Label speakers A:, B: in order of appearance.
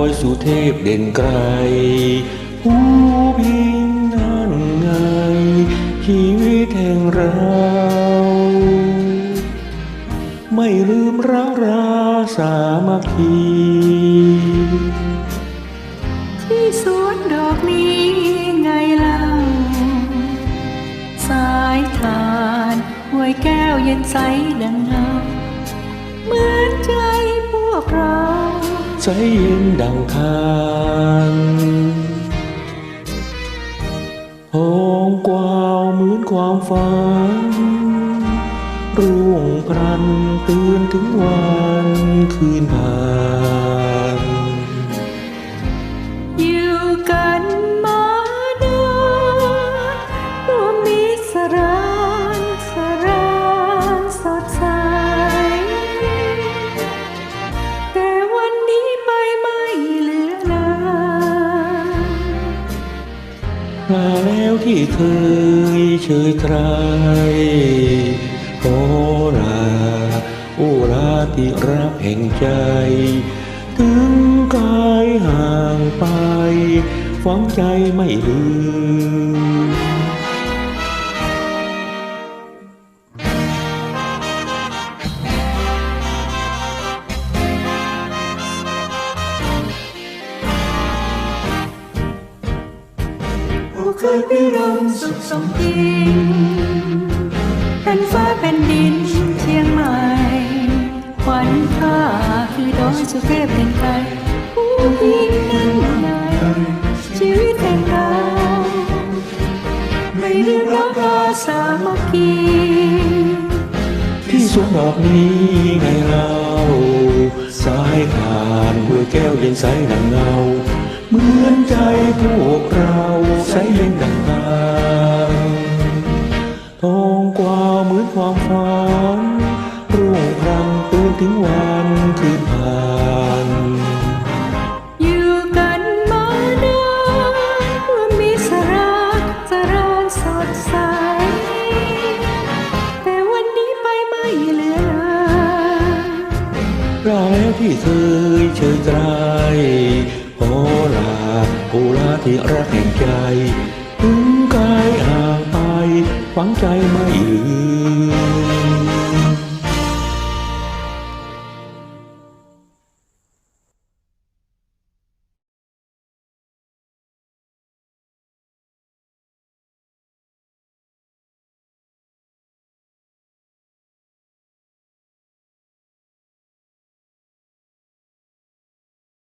A: อยสุเทพเด่นไกลผู้พิงนั่นไง ชีวิตแห่งเรา ไม่ลืมรักราสามัคคี
B: ที่สวนดอกนี้ไงเล่าสายทานห้วยแก้วเย็นใสดังเงาเหมือนใจพ วกเรา
A: ใจเย็นดังคานหองกวาวเหมือนความฝันร่วงพรันตื่นถึงวันคืนผ่าน
B: แล้
A: วที่เคยเชยไตรโอราโอราที่รักแห่งใจ ถึงกายห่างไป ฝังใจไม่ลืม
B: เคยพิรมสุขสมจริงเป็นฟ้าเป็นดินเชียงใหม่ขวัญข้าคือดอยสุเทพเป็นไทยผู้หญิงนั้นในชีวิตแห่งเราไม่ลืมรักราสามัคคี
A: ที่สวนดอกนี้ไงเราสายผ่านหัวแก้วเย็นใสดังเงาเหมือนใจพ องกว่าเหมือนความฝันรุ่งพรังตื่นถึงวันคืนผ่าน
B: อยู่กันมาเดินรวมมีสรักสรานสดใส แต่วันนี้ไปไม่เหลือลย
A: ราแล้วที่เคยเชยไตรโอลาโอลาที่รักแห่งใจ ฝังใจไม่ลืม